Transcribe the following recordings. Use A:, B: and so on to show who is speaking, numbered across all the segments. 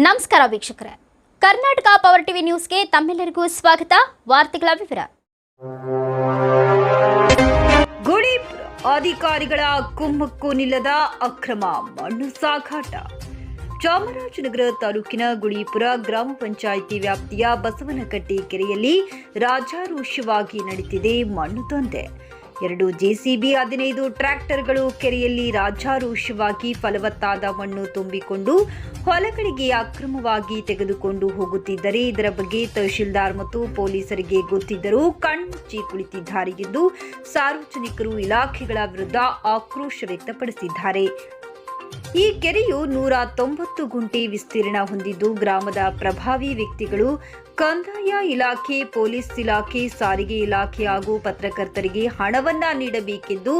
A: ನಮಸ್ಕಾರ ವೀಕ್ಷಕರೇ. Karnataka power TV ನ್ಯೂಸ್ಗೆ ತಮ್ಮೆಲ್ಲರಿಗೂ ಸ್ವಾಗತ. ವಾರ್ತೆಗಳ ವಿವರ.
B: ಗುಡಿ ಅಧಿಕಾರಿಗಳ ಕುಮ್ಮಕ್ಕು ನಿಲ್ಲದ ಅಕ್ರಮ ಮಣ್ಣು ಸಾಗಾಟ. ಚಾಮರಾಜನಗರ ತಾಲೂಕಿನ ಗುಡಿಪುರ ಗ್ರಾಮ ಪಂಚಾಯಿತಿ ವ್ಯಾಪ್ತಿಯ ಬಸವನಕಟ್ಟೆ ಕೆರೆಯಲ್ಲಿ ರಾಜಾರೋಷವಾಗಿ ನಡೆಯುತ್ತಿದೆ ಮಣ್ಣು ದಂಧೆ ಎರಡು ಜೆಸಿಬಿ ಹದಿನೈದು ಟ್ರ್ಯಾಕ್ಟರ್ಗಳು ಕೆರೆಯಲ್ಲಿ ರಾಜಾರೋಷವಾಗಿ ಫಲವತ್ತಾದ ಮಣ್ಣು ತುಂಬಿಕೊಂಡು ಹೊಲಗಳಿಗೆ ಅಕ್ರಮವಾಗಿ ತೆಗೆದುಕೊಂಡು ಹೋಗುತ್ತಿದ್ದರೆ ಇದರ ಬಗ್ಗೆ ತಹಶೀಲ್ದಾರ್ ಮತ್ತು ಪೊಲೀಸರಿಗೆ ಗೊತ್ತಿದ್ದರೂ ಕಣ್ಮುಚ್ಚಿ ಕುಳಿತಿದ್ದಾರೆ ಎಂದು ಸಾರ್ವಜನಿಕರು ಇಲಾಖೆಗಳ ವಿರುದ್ಧ ಆಕ್ರೋಶ ವ್ಯಕ್ತಪಡಿಸಿದ್ದಾರೆ. ಈ ಕೆರೆಯು ನೂರ ತೊಂಬತ್ತು ಗುಂಟೆ ವಿಸ್ತೀರ್ಣ ಹೊಂದಿದ್ದು ಗ್ರಾಮದ ಪ್ರಭಾವಿ ವ್ಯಕ್ತಿಗಳು ಕಂದಾಯ ಇಲಾಖೆ, ಪೊಲೀಸ್ ಇಲಾಖೆ, ಸಾರಿಗೆ ಇಲಾಖೆ ಹಾಗೂ ಪತ್ರಕರ್ತರಿಗೆ ಹಣವನ್ನ ನೀಡಬೇಕೆಂದು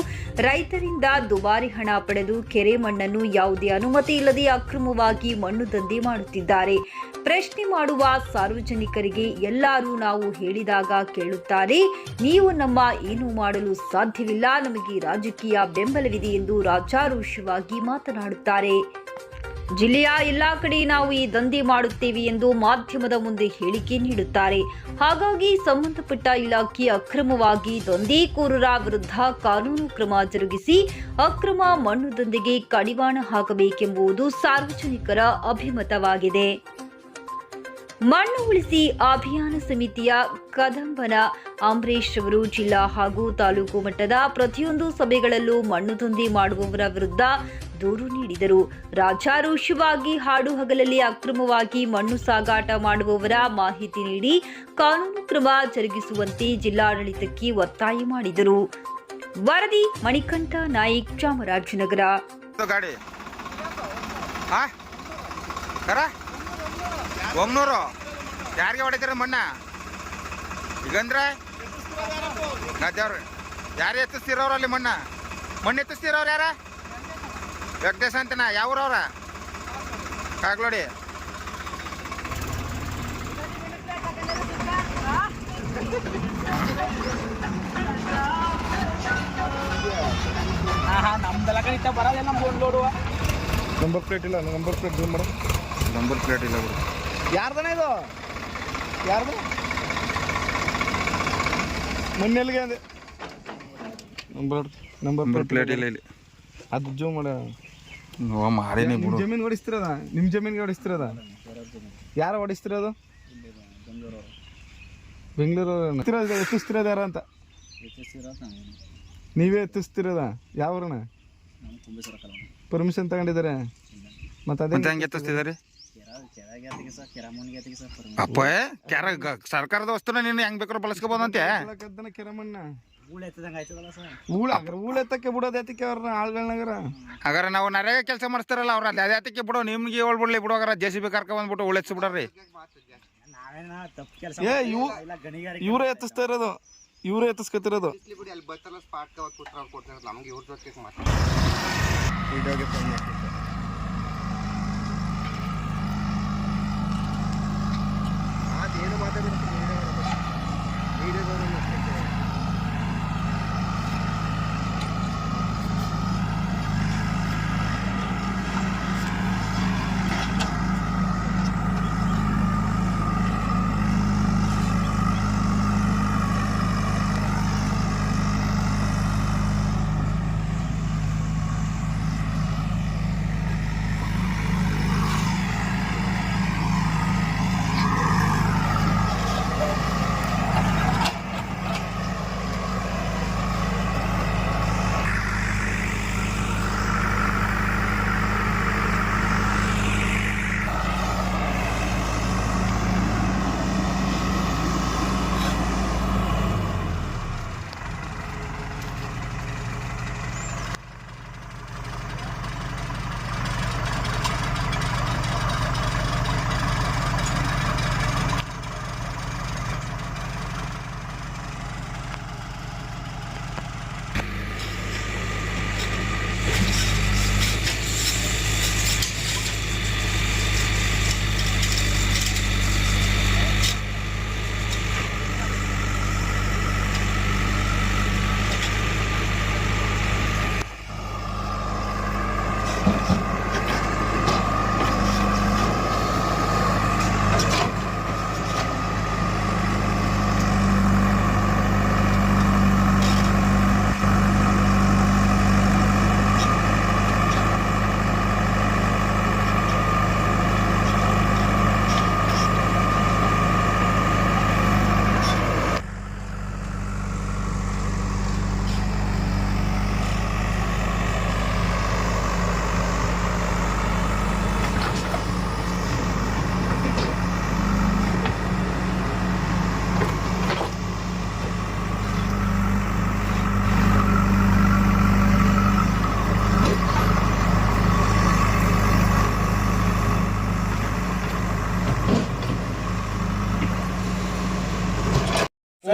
B: ರೈತರಿಂದ ದುಬಾರಿ ಹಣ ಪಡೆದು ಕೆರೆ ಮಣ್ಣನ್ನು ಯಾವುದೇ ಅನುಮತಿ ಇಲ್ಲದೆ ಅಕ್ರಮವಾಗಿ ಮಣ್ಣು ದಂಧೆ ಮಾಡುತ್ತಿದ್ದಾರೆ. ಪ್ರಶ್ನೆ ಮಾಡುವ ಸಾರ್ವಜನಿಕರಿಗೆ ಎಲ್ಲರೂ ನಾವು ಹೇಳಿದಾಗ ಕೇಳುತ್ತಾರೆ, ನೀವು ನಮ್ಮ ಏನು ಮಾಡಲು ಸಾಧ್ಯವಿಲ್ಲ? ನಮಗೆ ರಾಜಕೀಯ ಬೆಂಬಲವಿದೆ ಎಂದು ರಾಜಾರೋಷವಾಗಿ ಮಾತನಾಡುತ್ತಾರೆ. ಜಿಲ್ಲೆಯ ಎಲ್ಲಾ ಕಡೆ ನಾವು ಈ ದಂಧೆ ಮಾಡುತ್ತೇವೆ ಎಂದು ಮಾಧ್ಯಮದ ಮುಂದೆ ಹೇಳಿಕೆ ನೀಡುತ್ತಾರೆ. ಹಾಗಾಗಿ ಸಂಬಂಧಪಟ್ಟ ಇಲಾಖೆ ಅಕ್ರಮವಾಗಿ ದಂಧೆಕೋರರ ವಿರುದ್ಧ ಕಾನೂನು ಕ್ರಮ ಜರುಗಿಸಿ ಅಕ್ರಮ ಮಣ್ಣು ದಂಧೆಗೆ ಕಡಿವಾಣ ಹಾಕಬೇಕೆಂಬುದು ಸಾರ್ವಜನಿಕರ ಅಭಿಮತವಾಗಿದೆ. ಮಣ್ಣು ಉಳಿಸಿ ಅಭಿಯಾನ ಸಮಿತಿಯ ಕದಂಬನ ಅಂಬರೀಶ್ ಅವರು ಜಿಲ್ಲಾ ಹಾಗೂ ತಾಲೂಕು ಮಟ್ಟದ ಪ್ರತಿಯೊಂದು ಸಭೆಗಳಲ್ಲೂ ಮಣ್ಣು ದಂಧೆ ಮಾಡುವವರ ವಿರುದ್ಧ ದೂರು ನೀಡಿದರು. ರಾಜಾರೋಷವಾಗಿ ಹಾಡು ಹಗಲಲ್ಲಿ ಅಕ್ರಮವಾಗಿ ಮಣ್ಣು ಸಾಗಾಟ ಮಾಡುವವರ ಮಾಹಿತಿ ನೀಡಿ ಕಾನೂನು ಕ್ರಮ ಜರುಗಿಸುವಂತೆ ಜಿಲ್ಲಾಡಳಿತಕ್ಕೆ ಒತ್ತಾಯ ಮಾಡಿದರು. ವರದಿ, ಮಣಿಕಂಠ ನಾಯಕ್, ಚಾಮರಾಜನಗರ.
C: ಯಾರಿಗೆ ಹೊಡಿತೀರ ಮಣ್ಣ? ಈಗಂದ್ರೆ? ಯಾರು ಎತ್ತಿಸ್ತಿರೋರು ಅಲ್ಲಿ ಮಣ್ಣ? ಮಣ್ಣು ಎತ್ತಿಸ್ತಿರೋರು ಯಾರ? ವೆಂಕಟೇಶ ಅಂತನ ಯಾವ್ರವ್ರ ಕಾಗ್ಲೋಡಿ
D: ನಮ್ದೆಲ್ಲ ಕಣಿತ ಬರೋದೇ ನಮ್ಮ ಲೋಡುವ
E: ನಂಬರ್ ಪ್ಲೇಟ್ ಇಲ್ಲ ನಂಬರ್ ಪ್ಲೇಟ್ ಜೂಮ್ ಮಾಡು
C: ನಂಬರ್ ಪ್ಲೇಟ್ ಇಲ್ಲ ಬಿಡು.
E: ಯಾರ್ದನ ಇದು? ಯಾರ್ದು? ಮೊನ್ನೆಲ್ಲಿಗೆ ಅಂದೆ? ನಂಬರ್ ನಂಬರ್
C: ಪ್ಲೇಟ್ ಇಲ್ಲ ಇಲ್ಲಿ.
E: ಅದು ಜೂಮ್ ಮಾಡ.
C: ಮಾಡೀನಿ ಬಿಡು.
E: ಜಮೀನ್ ಹೊಡಿಸ್ತಿರದ ನಿಮ್ಮ ಜಮೀನ್ಗೆ ಹೊಡಿಸ್ತಿರದ ಯಾರು ಹೊಡಿಸ್ತಿರೋದು ಬೆಂಗಳೂರು ಎತ್ತಿಸ್ತಿರೋದು ಯಾರ ಅಂತ? ನೀವೇ ಎತ್ತಿಸ್ತಿರೋದ? ಯಾವ್ರಣ ಪರ್ಮಿಷನ್ ತಗೊಂಡಿದ್ದಾರೆ? ಮತ್ತೆ ಅದೇ
C: ಹೆಂಗೆ ಎತ್ತಿಸ್ತಿದಾರೆ ಅಪ್ಪ ಕ್ಯಾರ ಸರ್ಕಾರದ ವಸ್ತುನ ನೀನು ಹೆಂಗ್ ಬೇಕಾದ್ರೂ ಬಳಸ್ಕೋಬೋದಂತೆ?
E: ಕೆರಮಣ್ಣ.
D: ಮೂಳ
E: ಅಗ್ರ ಮೂಳ ಎತ್ತಕ್ಕೆ ಬಿಡೋದು ಯಾತಕ್ಕೆ ಅವ್ರನ್ನ ಆಳ್ಗಳನ್ನಾಗರ
C: ಅಗರ ನಾವು ನರೇಗ ಕೆಲಸ ಮಾಡಿಸ್ತಾರಲ್ಲ ಅವ್ರ ಅದು ಯಾತಕ್ಕೆ ಬಿಡೋ ನಿಮ್ಗೆ ಏಳು ಬಿಡ್ಲಿ ಬಿಡೋಗಾರ ಜೆ ಸಿ ಬಿ ಕರ್ಕ ಬಂದ್ಬಿಟ್ಟು ಉಳೆತ್ಸಿ ಬಿಡ್ರಿ
E: ಏ ಇವು ಇವರೇ ಎತ್ತಿಸ್ತಾ ಇರೋದು. ಇವರೇ ಎತ್ತಿಸ್ಕೊತಿರೋದು.
C: ಮಾತಾಡ್ತೀನಿ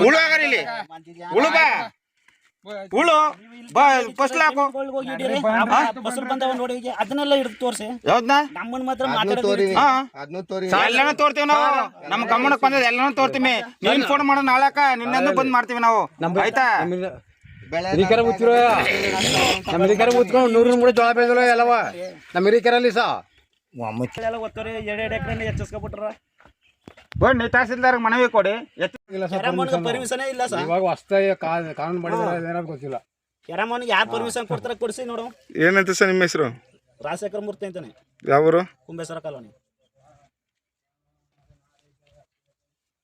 C: ಉಳು ಇಲ್ಲಿ. ಉಳು ಬಾ. ಉಳು. ಬಾ ಫಸ್ಟ್ ಹಾಕು
D: ಬಸ್ರು ಬಂದವ ನೋಡಿ ಅದನ್ನೆಲ್ಲ ಹಿಡಿದು ತೋರಿಸಿ.
C: ಯಾವ್ದನ್ನ
D: ನಮ್ಮನ್ ಮಾತ್ರ ಮಾತಾಡೋದು
C: ಹಾ.
F: ಅದನ್ನೂ ತೋರಿ
C: ಎಲ್ಲಾನು ತೋರ್ತೀವಿ ನಾವು. ನಮ್ಮ ಗಮನಕ್ಕೆ ಬಂದದ ಎಲ್ಲಾನು ತೋರ್ತೀವಿ. ನೀನ್ ಫೋನ್ ಮಾಡೋ ನಾಳಕ ನಿನ್ನನ್ನು ಬಂದ್ ಮಾಡ್ತೀವಿ ನಾವು. ಆಯ್ತಾ?
F: ಹಿರಿಕರ ಮುಚ್ಚಿರೋ ನಮ್ಮ ಹಿರಿಕರ ಮುಚ್ಕೊಂಡು ನೂರು ಮೂರು ಜೋಳ ಬೆಳೆದಲ್ಲ ಎಲ್ಲವ. ನಮ್ಮ ಹಿರಿಕರಲ್ಲಿ ಸಾ.
D: ಎಡೆ ಎರಡ್ ಎಕರೆ ಹೆಚ್ಚಿಸ್ಕೊಬಿಟ್ರ.
C: ಬನ್ನಿ ತಹಸೀಲ್ದಾರ್ ಮನವಿ ಕೊಡಿ. ಎತ್ತು
D: ಪರ್ಮಿಷನ್ ಇಲ್ಲ ಸರ್.
F: ಇವಾಗ ಹೊಸ್ತಾಗಿ ಕಾನೂನು ಮಾಡಿದ್ರೆ ಏನಾದ್ರು ಗೊತ್ತಿಲ್ಲ.
D: ಕೆರಮನ್ ಯಾರು ಪರ್ಮಿಷನ್ ಕೊಡ್ತಾರೆ ಕೊಡ್ಸಿ ನೋಡು.
E: ಏನಂತ ಸರ್ ನಿಮ್ಮ ಹೆಸರು?
D: ರಾಜಶೇಖರ ಮೂರ್ತಿ ಅಂತಾನೆ.
E: ಯಾವರು?
D: ಕುಂಬೇಶ್ವರ ಕಾಲೋನಿ.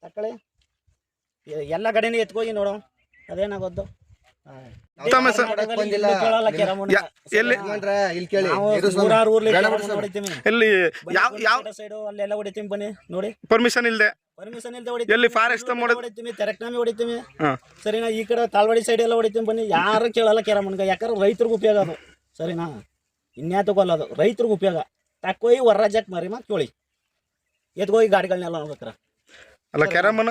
D: ತಕ್ಕಳಿ ಎಲ್ಲ ಕಡೆನೂ ಎತ್ಕೋಗಿ ನೋಡು. ಅದೇನಾಗೋದು
E: ತಮ್ಮ ಎಲ್ಲಿ
F: ಇಲ್ಲಿ ಕೇಳಿ.
E: ಎಲ್ಲಿ ಯಾವ ಯಾವ
D: ಸೈಡು ಅಲ್ಲೆಲ್ಲ ಹೊಡಿತೀವಿ ಬನ್ನಿ ನೋಡಿ.
E: ಪರ್ಮಿಷನ್ ಇಲ್ಲದೆ
D: ಪರ್ಮಿಷನ್ ಇಲ್ಲದೆ ಹೊಡಿತೀವಿ.
E: ಎಲ್ಲಿ forest ಮಾಡೋದು?
D: ಹೊಡಿತೀವಿ ತೆರಕ್ನಾಮಿ ಹೊಡಿತೀವಿ.
E: ಹಾಂ.
D: ಸರಿನಾ? ಈ ಕಡೆ ತಾಳ್ವಾಡಿ ಸೈಡ್ ಎಲ್ಲ ಹೊಡಿತೀನಿ ಬನ್ನಿ. ಯಾರು ಕೇಳಲ್ಲ ಕೆರಮಣ್ಗ ಯಾಕಂದ್ರೆ ರೈತರಿಗೆ ಉಪಯೋಗ ಅದು. ಸರಿನಾ? ಇನ್ಯಾತಕ್ಕೂ ಅದು. ರೈತರಿಗೆ ಉಪಯೋಗ. ತಕ್ಕೋಯಿ ಹೊರ ರಾಜ್ಯಕ್ಕೆ ಮರಿ ಮತ್ತೆ ಕೇಳಿ. ಎತ್ಕೋಗಿ ಗಾಡಿಗಳನ್ನೆಲ್ಲ ನೋಡ್ಬೇಕ್ರ.
E: ಅಲ್ಲ ಕೆರಮನ